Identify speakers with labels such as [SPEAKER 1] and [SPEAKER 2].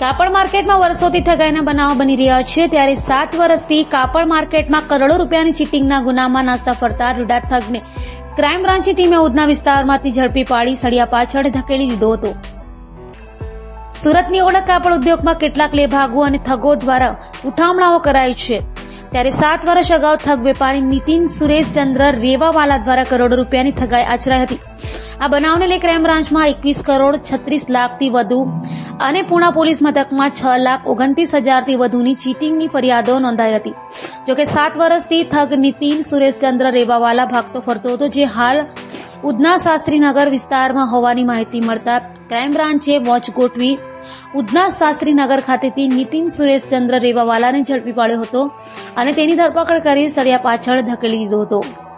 [SPEAKER 1] કાપડ માર્કેટમાં વર્ષોથી ઠગાઈના બનાવો બની રહ્યા છે. ત્યારે સાત વર્ષથી કાપડ માર્કેટમાં કરોડો રૂપિયાની ચીટિંગના ગુનામાં નાસ્તા ફરતા રૂડા ઠગને ક્રાઇમ બ્રાન્ચની ટીમે ઉધના વિસ્તારમાંથી ઝડપી પાડી સળિયા પાછળ ધકેલી દીધો હતો. સુરતની ઓળખ કાપડ ઉદ્યોગમાં કેટલાક લેભાગુ અને ઠગો દ્વારા ઉઠામણાઓ કરાઈ છે. ત્યારે સાત વર્ષ અગાઉ ઠગ વેપારી નીતિન સુરેશચંદ્ર રેવાવાલા દ્વારા કરોડો રૂપિયાની ઠગાઈ આચરાઈ હતી. આ બનાવને લઈ ક્રાઇમ બ્રાન્ચમાં એકવીસ કરોડ છત્રીસ લાખથી વધુ અને પુણા પોલીસ મથકમાં છ લાખ ઓગણત્રીસ હજારથી વધુની ચીટિંગની ફરિયાદો નોંધાઈ હતી. જોકે સાત વર્ષથી ઠગ નીતિન સુરેશચંદ્ર રેવાવાલા ભાગતો ફરતો હતો, જે હાલ ઉધના શાસ્ત્રીનગર વિસ્તારમાં હોવાની માહિતી મળતા ક્રાઇમ બ્રાન્ચે વોચ ગોઠવી ઉધના શાસ્ત્રીનગર ખાતેથી નીતિન સુરેશચંદ્ર રેવાવાલાને ઝડપી પાડ્યો હતો અને તેની ધરપકડ કરી સળિયા પાછળ ધકેલી દીધો હતો.